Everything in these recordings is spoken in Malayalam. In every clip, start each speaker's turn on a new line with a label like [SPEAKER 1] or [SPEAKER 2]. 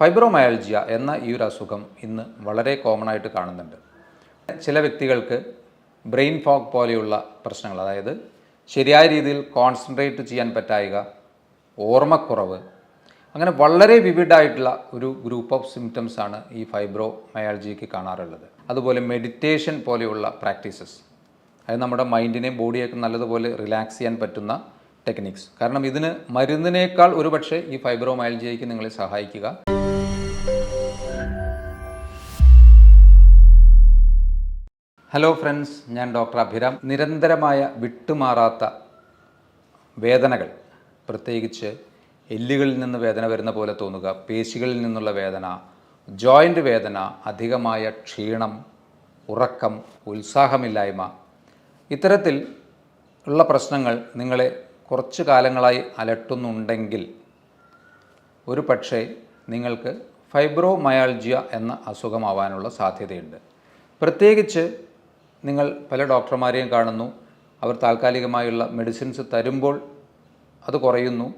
[SPEAKER 1] ഫൈബ്രോമയാൾജിയ എന്ന ഈ ഒരു അസുഖം ഇന്ന് വളരെ കോമൺ ആയിട്ട് കാണുന്നുണ്ട്. ചില വ്യക്തികൾക്ക് ബ്രെയിൻ ഫോഗ് പോലെയുള്ള പ്രശ്നങ്ങൾ അതായത് ശരിയായ രീതിയിൽ കോൺസെൻട്രേറ്റ് ചെയ്യാൻ പറ്റായിക ഓർമ്മക്കുറവ് അങ്ങനെ വളരെ വിവിഡായിട്ടുള്ള ഒരു ഗ്രൂപ്പ് ഓഫ് സിംറ്റംസ് ആണ് ഈ ഫൈബ്രോ മയാൾജിക്ക് കാണാറുള്ളത്. അതുപോലെ മെഡിറ്റേഷൻ പോലെയുള്ള പ്രാക്ടീസസ് അതായത് നമ്മുടെ മൈൻഡിനെയും ബോഡിയൊക്കെ നല്ലതുപോലെ റിലാക്സ് ചെയ്യാൻ പറ്റുന്ന ടെക്നിക്സ് കാരണം ഇതിന് മരുന്നിനേക്കാൾ ഒരുപക്ഷെ ഈ ഫൈബ്രോ മയാൾജിയയ്ക്ക് നിങ്ങളെ സഹായിക്കുക ഹലോ ഫ്രണ്ട്സ് ഞാൻ ഡോക്ടർ അഭിരാം. നിരന്തരമായ വിട്ടുമാറാത്ത വേദനകൾ പ്രത്യേകിച്ച് എല്ലുകളിൽ നിന്ന് വേദന വരുന്ന പോലെ തോന്നുക പേശികളിൽ നിന്നുള്ള വേദന ജോയിന്റ് വേദന അധികമായ ക്ഷീണം ഉറക്കം ഉത്സാഹമില്ലായ്മ ഇത്തരത്തിൽ ഉള്ള പ്രശ്നങ്ങൾ നിങ്ങളെ കുറച്ചു കാലങ്ങളായി അലട്ടുന്നുണ്ടെങ്കിൽ ഒരു പക്ഷേ നിങ്ങൾക്ക് ഫൈബ്രോമയാൾജിയ എന്ന അസുഖമാവാനുള്ള സാധ്യതയുണ്ട്. പ്രത്യേകിച്ച് നിങ്ങൾ പല ഡോക്ടർമാരെയും കാണുന്നു. അവർ താൽക്കാലികമായുള്ള മെഡിസിൻസ് തരുമ്പോൾ അത് കുറയുന്നു.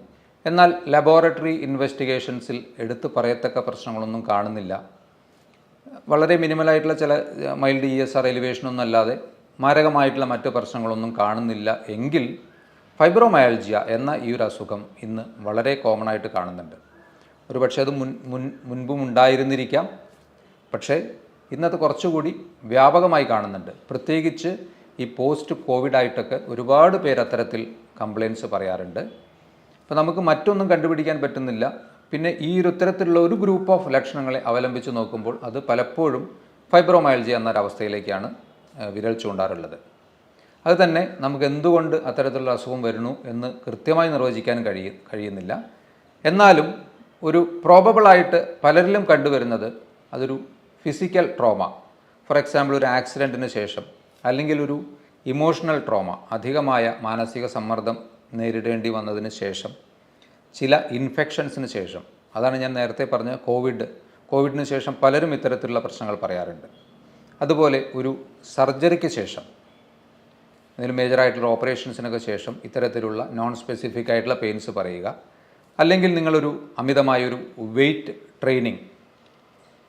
[SPEAKER 1] എന്നാൽ ലബോറട്ടറി ഇൻവെസ്റ്റിഗേഷൻസിൽ എടുത്തു പറയത്തക്ക പ്രശ്നങ്ങളൊന്നും കാണുന്നില്ല. വളരെ മിനിമലായിട്ടുള്ള ചില മൈൽഡ് ഇ എസ് ആർ എലിവേഷനൊന്നും അല്ലാതെ മാരകമായിട്ടുള്ള മറ്റ് പ്രശ്നങ്ങളൊന്നും കാണുന്നില്ല എങ്കിൽ ഫൈബ്രോമയാൾജിയ എന്ന ഈ ഒരു അസുഖം ഇന്ന് വളരെ കോമൺ ആയിട്ട് കാണുന്നുണ്ട്. ഒരുപക്ഷെ അത് മുൻ മുൻ മുൻപും ഉണ്ടായിരുന്നിരിക്കാം. പക്ഷേ ഇന്നത്തെ കുറച്ചുകൂടി വ്യാപകമായി കാണുന്നുണ്ട്. പ്രത്യേകിച്ച് ഈ പോസ്റ്റ് കോവിഡ് ആയിട്ടൊക്കെ ഒരുപാട് പേര് അത്തരത്തിൽ കംപ്ലയിൻസ് പറയാറുണ്ട്. അപ്പോൾ നമുക്ക് മറ്റൊന്നും കണ്ടുപിടിക്കാൻ പറ്റുന്നില്ല. പിന്നെ ഈ ഒരു ഇത്തരത്തിലുള്ള ഒരു ഗ്രൂപ്പ് ഓഫ് ലക്ഷണങ്ങളെ അവലംബിച്ച് നോക്കുമ്പോൾ അത് പലപ്പോഴും ഫൈബ്രോമയൽജി എന്നൊരവസ്ഥയിലേക്കാണ് വിരൽ ചൂണ്ടാറുള്ളത്. അത് തന്നെ നമുക്ക് എന്തുകൊണ്ട് അത്തരത്തിലുള്ള അസുഖം വരുന്നു എന്ന് കൃത്യമായി നിർവചിക്കാൻ കഴിയ കഴിയുന്നില്ല. എന്നാലും ഒരു പ്രോബബിളായിട്ട് പലരിലും കണ്ടുവരുന്നത് അതൊരു ഫിസിക്കൽ ട്രോമ ഫോർ എക്സാമ്പിൾ ഒരു ആക്സിഡന്റിന് ശേഷം അല്ലെങ്കിൽ ഒരു ഇമോഷണൽ ട്രോമ അധികമായ മാനസിക സമ്മർദ്ദം നേരിടേണ്ടി വന്നതിന് ശേഷം ചില ഇൻഫെക്ഷൻസിന് ശേഷം അതാണ് ഞാൻ നേരത്തെ പറഞ്ഞ കോവിഡ് കോവിഡിന് ശേഷം പലരും ഇത്തരത്തിലുള്ള പ്രശ്നങ്ങൾ പറയാറുണ്ട്. അതുപോലെ ഒരു സർജറിക്ക് ശേഷം എന്തെങ്കിലും മേജറായിട്ടുള്ള ഓപ്പറേഷൻസിനൊക്കെ ശേഷം ഇത്തരത്തിലുള്ള നോൺ സ്പെസിഫിക് ആയിട്ടുള്ള പെയിൻസ് പറയുക. അല്ലെങ്കിൽ നിങ്ങളൊരു അമിതമായൊരു വെയിറ്റ് ട്രെയിനിങ്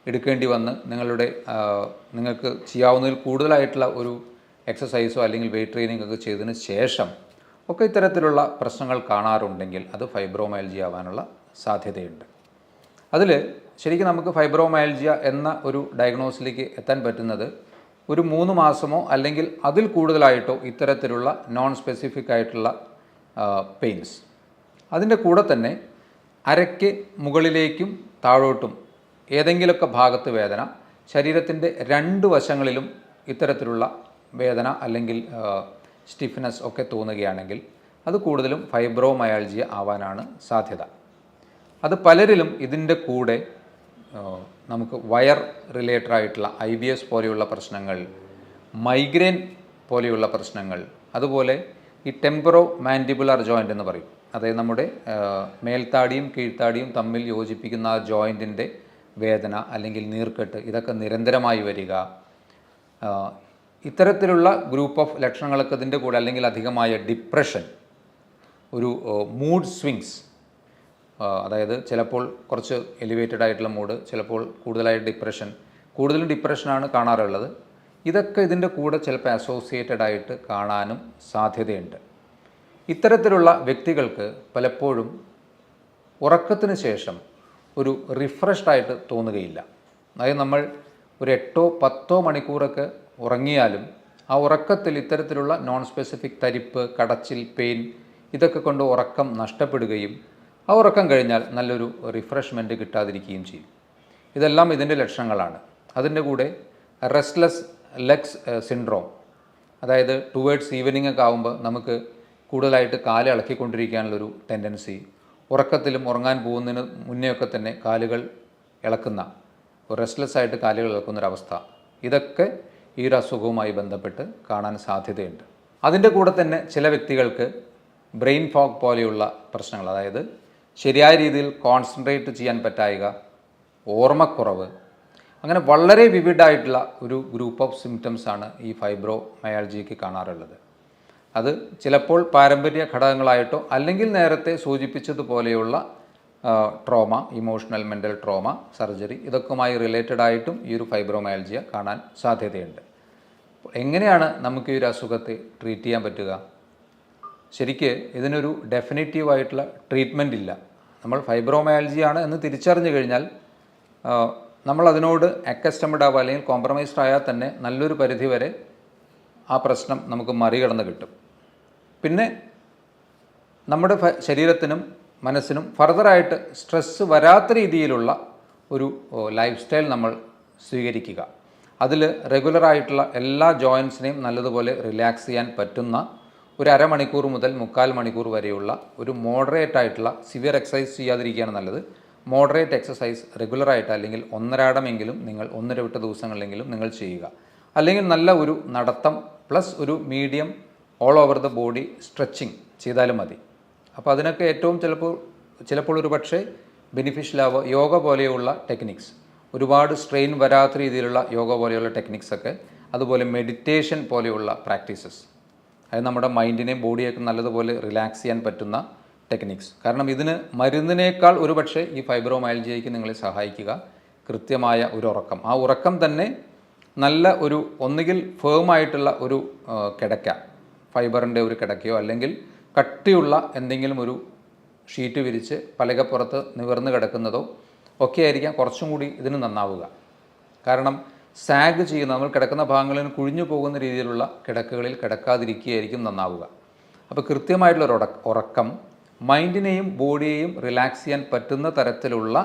[SPEAKER 1] എടുക്കേണ്ടി വന്ന് നിങ്ങളുടെ നിങ്ങൾക്ക് ചെയ്യാവുന്നതിൽ കൂടുതലായിട്ടുള്ള ഒരു എക്സസൈസോ അല്ലെങ്കിൽ വെയിറ്റ് ട്രെയിനിങ് ഒക്കെ ചെയ്തതിന് ശേഷം ഒക്കെ ഇത്തരത്തിലുള്ള പ്രശ്നങ്ങൾ കാണാറുണ്ടെങ്കിൽ അത് ഫൈബ്രോമയൽജി ആവാനുള്ള സാധ്യതയുണ്ട്. അതിൽ ശരിക്കും നമുക്ക് ഫൈബ്രോമയൽജിയ എന്ന ഒരു ഡയഗ്നോസിലേക്ക് എത്താൻ പറ്റുന്നത് ഒരു മൂന്ന് മാസമോ അല്ലെങ്കിൽ അതിൽ കൂടുതലായിട്ടോ ഇത്തരത്തിലുള്ള നോൺ സ്പെസിഫിക് ആയിട്ടുള്ള പെയിൻസ് അതിന്റെ കൂടെ തന്നെ അരയ്ക്ക് മുകളിലേക്കും താഴോട്ടും ഏതെങ്കിലുമൊക്കെ ഭാഗത്ത് വേദന ശരീരത്തിന്റെ രണ്ട് വശങ്ങളിലും ഇത്തരത്തിലുള്ള വേദന അല്ലെങ്കിൽ സ്റ്റിഫ്നെസ് ഒക്കെ തോന്നുകയാണെങ്കിൽ അത് കൂടുതലും ഫൈബ്രോമയാൾജിയ ആവാനാണ് സാധ്യത. അത് പലരിലും ഇതിന്റെ കൂടെ നമുക്ക് വയർ റിലേറ്റഡ് ആയിട്ടുള്ള ഐ ബി എസ് പോലെയുള്ള പ്രശ്നങ്ങൾ മൈഗ്രെയിൻ പോലെയുള്ള പ്രശ്നങ്ങൾ അതുപോലെ ഈ ടെമ്പറോ മാൻഡിബുലർ ജോയിന്റ് എന്ന് പറയും. അതായത് നമ്മുടെ മേൽത്താടിയും കീഴ്ത്താടിയും തമ്മിൽ യോജിപ്പിക്കുന്ന ആ ജോയിന്റിന്റെ വേദന അല്ലെങ്കിൽ നീർക്കെട്ട് ഇതൊക്കെ നിരന്തരമായി വരിക. ഇത്തരത്തിലുള്ള ഗ്രൂപ്പ് ഓഫ് ലക്ഷണങ്ങളൊക്കെ ഇതിന്റെ കൂടെ അല്ലെങ്കിൽ അധികമായ ഡിപ്രഷൻ ഒരു മൂഡ് സ്വിങ്സ് അതായത് ചിലപ്പോൾ കുറച്ച് എലിവേറ്റഡ് ആയിട്ടുള്ള മൂഡ് ചിലപ്പോൾ കൂടുതലായ ഡിപ്രഷൻ കൂടുതലും ഡിപ്രഷനാണ് കാണാറുള്ളത്. ഇതൊക്കെ ഇതിന്റെ കൂടെ ചിലപ്പോൾ അസോസിയേറ്റഡ് ആയിട്ട് കാണാനും സാധ്യതയുണ്ട്. ഇത്തരത്തിലുള്ള വ്യക്തികൾക്ക് പലപ്പോഴും ഉറക്കത്തിന് ശേഷം ഒരു റിഫ്രഷ്ഡ് ആയിട്ട് തോന്നുകയില്ല. അതായത് നമ്മൾ ഒരു എട്ടോ പത്തോ മണിക്കൂറൊക്കെ ഉറങ്ങിയാലും ആ ഉറക്കത്തിൽ ഇത്തരത്തിലുള്ള നോൺ സ്പെസിഫിക് തരിപ്പ് കടച്ചിൽ പെയിൻ ഇതൊക്കെ കൊണ്ട് ഉറക്കം നഷ്ടപ്പെടുകയും ആ ഉറക്കം കഴിഞ്ഞാൽ നല്ലൊരു റിഫ്രഷ്മെന്റ് കിട്ടാതിരിക്കുകയും ചെയ്യും. ഇതെല്ലാം ഇതിന്റെ ലക്ഷണങ്ങളാണ്. അതിന്റെ കൂടെ റെസ്റ്റ്ലെസ് ലെഗ്സ് സിൻഡ്രോം അതായത് ടുവേഡ്സ് ഈവനിങ് ഒക്കെ ആകുമ്പോൾ നമുക്ക് കൂടുതലായിട്ട് കാൽ ഇളക്കിക്കൊണ്ടിരിക്കാനുള്ളൊരു ടെൻഡൻസി ഉറക്കത്തിലും ഉറങ്ങാൻ പോകുന്നതിന് മുന്നെയൊക്കെ തന്നെ കാലുകൾ ഇളക്കുന്ന റെസ്റ്റ്ലെസ് ആയിട്ട് കാലുകൾ ഇളക്കുന്നൊരവസ്ഥ ഇതൊക്കെ ഈ ഒരു അസുഖവുമായി ബന്ധപ്പെട്ട് കാണാൻ സാധ്യതയുണ്ട്. അതിന്റെ കൂടെ തന്നെ ചില വ്യക്തികൾക്ക് ബ്രെയിൻ ഫോഗ് പോലെയുള്ള പ്രശ്നങ്ങൾ അതായത് ശരിയായ രീതിയിൽ കോൺസെൻട്രേറ്റ് ചെയ്യാൻ പറ്റായിക ഓർമ്മക്കുറവ് അങ്ങനെ വളരെ വിവിഡായിട്ടുള്ള ഒരു ഗ്രൂപ്പ് ഓഫ് സിംറ്റംസാണ് ഈ ഫൈബ്രോ മയാൾജിക്ക് കാണാറുള്ളത്. അത് ചിലപ്പോൾ പാരമ്പര്യ ഘടകങ്ങളായിട്ടോ അല്ലെങ്കിൽ നേരത്തെ സൂചിപ്പിച്ചതുപോലെയുള്ള trauma emotional mental trauma surgery ഇതൊക്കെയുമായി related ആയിട്ടും ഈ ഒരു ഫൈബ്രോമയാൽജിയ കാണാൻ സാധ്യതയുണ്ട്. എങ്ങനെയാണ് നമുക്ക് ഈ ഒരു അസുഖത്തെ ട്രീറ്റ് ചെയ്യാൻ പറ്റുക? ശരിക്ക് ഇതിനൊരു ഡെഫിനറ്റീവ് ആയിട്ടുള്ള ട്രീറ്റ്മെന്റ് ഇല്ല. നമ്മൾ ഫൈബ്രോമയാൽജിയാണ് എന്ന് തിരിച്ചറിഞ്ഞു കഴിഞ്ഞാൽ നമ്മൾ അതിനോട് അക്കസ്റ്റമഡ് ആവുക അല്ലെങ്കിൽ കോംപ്രമൈസ്ഡ് ആയാൽ തന്നെ നല്ലൊരു പരിധി വരെ ആ പ്രശ്നം നമുക്ക് മറികടന്ന് കിട്ടും. പിന്നെ നമ്മുടെ ശരീരത്തിനും മനസ്സിനും ഫർദറായിട്ട് സ്ട്രെസ്സ് വരാത്ത രീതിയിലുള്ള ഒരു ലൈഫ് സ്റ്റൈൽ നമ്മൾ സ്വീകരിക്കുക. അതിൽ റെഗുലറായിട്ടുള്ള എല്ലാ ജോയിൻസിനെയും നല്ലതുപോലെ റിലാക്സ് ചെയ്യാൻ പറ്റുന്ന ഒരു അരമണിക്കൂർ മുതൽ മുക്കാൽ മണിക്കൂർ വരെയുള്ള ഒരു മോഡറേറ്റ് ആയിട്ടുള്ള സിവിയർ എക്സസൈസ് ചെയ്യാതിരിക്കുകയാണ് നല്ലത്. മോഡറേറ്റ് എക്സസൈസ് റെഗുലറായിട്ട് അല്ലെങ്കിൽ ഒന്നരാടമെങ്കിലും നിങ്ങൾ ഒന്നര വിട്ട ദിവസങ്ങളിലെങ്കിലും നിങ്ങൾ ചെയ്യുക. അല്ലെങ്കിൽ നല്ല ഒരു നടത്തം പ്ലസ് ഒരു medium all over the body stretching ചെയ്താലും മതി. അപ്പോൾ അതിനൊക്കെ ഏറ്റവും ചിലപ്പോൾ ചിലപ്പോൾ ഒരു പക്ഷേ ബെനിഫിഷ്യലാവുക യോഗ പോലെയുള്ള ടെക്നിക്സ് ഒരുപാട് സ്ട്രെയിൻ വരാത്ത രീതിയിലുള്ള യോഗ പോലെയുള്ള ടെക്നിക്സൊക്കെ അതുപോലെ മെഡിറ്റേഷൻ പോലെയുള്ള പ്രാക്ടീസസ് അതായത് നമ്മുടെ മൈൻഡിനെയും ബോഡിയൊക്കെ നല്ലതുപോലെ റിലാക്സ് ചെയ്യാൻ പറ്റുന്ന ടെക്നിക്സ് കാരണം ഇതിന് മരുന്നിനേക്കാൾ ഒരുപക്ഷെ ഈ ഫൈബ്രോമയൽജിയയ്ക്ക് നിങ്ങളെ സഹായിക്കുക കൃത്യമായ ഒരു ഉറക്കം. ആ ഉറക്കം തന്നെ നല്ല ഒരു ഒന്നുകിൽ ഫേമായിട്ടുള്ള ഒരു കിടക്ക. ഫൈബറിന്റെ ഒരു കിടക്കയോ അല്ലെങ്കിൽ കട്ടിയുള്ള എന്തെങ്കിലും ഒരു ഷീറ്റ് വിരിച്ച് പലകപ്പുറത്ത് നിവർന്ന് കിടക്കുന്നതോ ഒക്കെ ആയിരിക്കാം കുറച്ചും കൂടി ഇതിന് നന്നാവുക. കാരണം സാഗ് ചെയ്യുന്ന നമ്മൾ കിടക്കുന്ന ഭാഗങ്ങളിൽ കുഴിഞ്ഞു പോകുന്ന രീതിയിലുള്ള കിടക്കുകളിൽ കിടക്കാതിരിക്കുകയായിരിക്കും നന്നാവുക. അപ്പോൾ കൃത്യമായിട്ടുള്ള ഒരു ഉറക്കം മൈൻഡിനെയും ബോഡിയെയും റിലാക്സ് ചെയ്യാൻ പറ്റുന്ന തരത്തിലുള്ള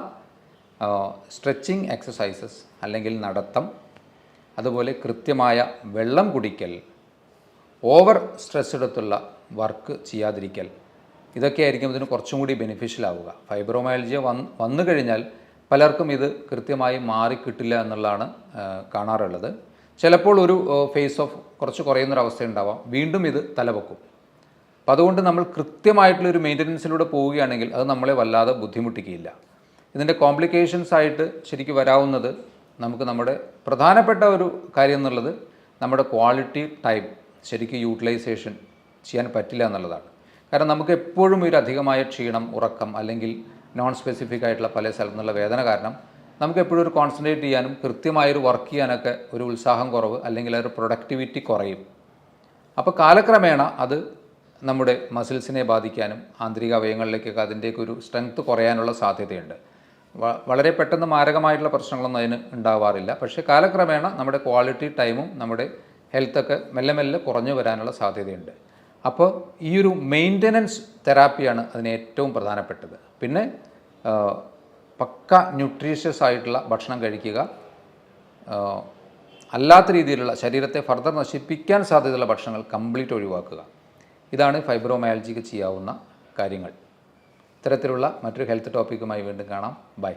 [SPEAKER 1] സ്ട്രെച്ചിങ് എക്സസൈസസ് അല്ലെങ്കിൽ നടത്തം അതുപോലെ കൃത്യമായ വെള്ളം കുടിക്കൽ ഓവർ സ്ട്രെസ് എടുത്തുള്ള വർക്ക് ചെയ്യാതിരിക്കൽ. ഇതൊക്കെ ഇതൊക്കെയായിരിക്കും ഇതിന് കുറച്ചും കൂടി ബെനിഫിഷ്യൽ ആവുക. ഫൈബ്രോമയാൽജിയ വന്ന് വന്നു കഴിഞ്ഞാൽ പലർക്കും ഇത് കൃത്യമായി മാറിക്കിട്ടില്ല എന്നുള്ളതാണ് കാണാറുള്ളത്. ചിലപ്പോൾ ഒരു ഫേസ് ഓഫ് കുറച്ച് കുറയുന്നൊരവസ്ഥ ഉണ്ടാവാം വീണ്ടും ഇത് തലവെക്കും അപ്പം അതുകൊണ്ട് നമ്മൾ കൃത്യമായിട്ടുള്ളൊരു മെയിന്റനൻസിലൂടെ പോവുകയാണെങ്കിൽ അത് നമ്മളെ വല്ലാതെ ബുദ്ധിമുട്ടിക്കുകയില്ല. ഇതിന്റെ കോംപ്ലിക്കേഷൻസ് ആയിട്ട് ശരിക്കും വരാവുന്നത് നമുക്ക് നമ്മുടെ പ്രധാനപ്പെട്ട ഒരു കാര്യം എന്നുള്ളത് നമ്മുടെ ക്വാളിറ്റി ടൈം ശരിക്കും യൂട്ടിലൈസേഷൻ ചെയ്യാൻ പറ്റില്ല എന്നുള്ളതാണ്. കാരണം നമുക്ക് എപ്പോഴും ഒരു അധികമായ ക്ഷീണം ഉറക്കം അല്ലെങ്കിൽ നോൺ സ്പെസിഫിക് ആയിട്ടുള്ള പല സ്ഥലത്തു നിന്നുള്ള വേദന കാരണം നമുക്ക് എപ്പോഴും ഒരു കോൺസെൻട്രേറ്റ് ചെയ്യാനും കൃത്യമായൊരു വർക്ക് ചെയ്യാനൊക്കെ ഒരു ഉത്സാഹം കുറവ് അല്ലെങ്കിൽ ഒരു പ്രൊഡക്ടിവിറ്റി കുറയും. അപ്പോൾ കാലക്രമേണ അത് നമ്മുടെ മസിൽസിനെ ബാധിക്കാനും ആന്തരിക അവയവങ്ങളിലേക്കൊക്കെ അതിന്റെയൊക്കെ ഒരു സ്ട്രെങ്ത് കുറയാനുള്ള സാധ്യതയുണ്ട്. വളരെ പെട്ടെന്ന് മാരകമായിട്ടുള്ള പ്രശ്നങ്ങളൊന്നും അതിന് ഉണ്ടാവാറില്ല. പക്ഷേ കാലക്രമേണ നമ്മുടെ ക്വാളിറ്റി ടൈമും നമ്മുടെ ഹെൽത്തൊക്കെ മെല്ലെ മെല്ലെ കുറഞ്ഞു വരാനുള്ള സാധ്യതയുണ്ട്. അപ്പോൾ ഈ ഒരു മെയിന്റനൻസ് തെറാപ്പിയാണ് അതിന് ഏറ്റവും പ്രധാനപ്പെട്ടത്. പിന്നെ പക്ക ന്യൂട്രീഷ്യസ് ആയിട്ടുള്ള ഭക്ഷണം കഴിക്കുക അല്ലാത്ത രീതിയിലുള്ള ശരീരത്തെ ഫർദർ നശിപ്പിക്കാൻ സാധ്യതയുള്ള ഭക്ഷണങ്ങൾ കംപ്ലീറ്റ് ഒഴിവാക്കുക. ഇതാണ് ഫൈബ്രോമയാലജിക്ക് ചെയ്യാവുന്ന കാര്യങ്ങൾ. ഇത്തരത്തിലുള്ള മറ്റൊരു ഹെൽത്ത് ടോപ്പിക്കുമായി വീണ്ടും കാണാം. ബൈ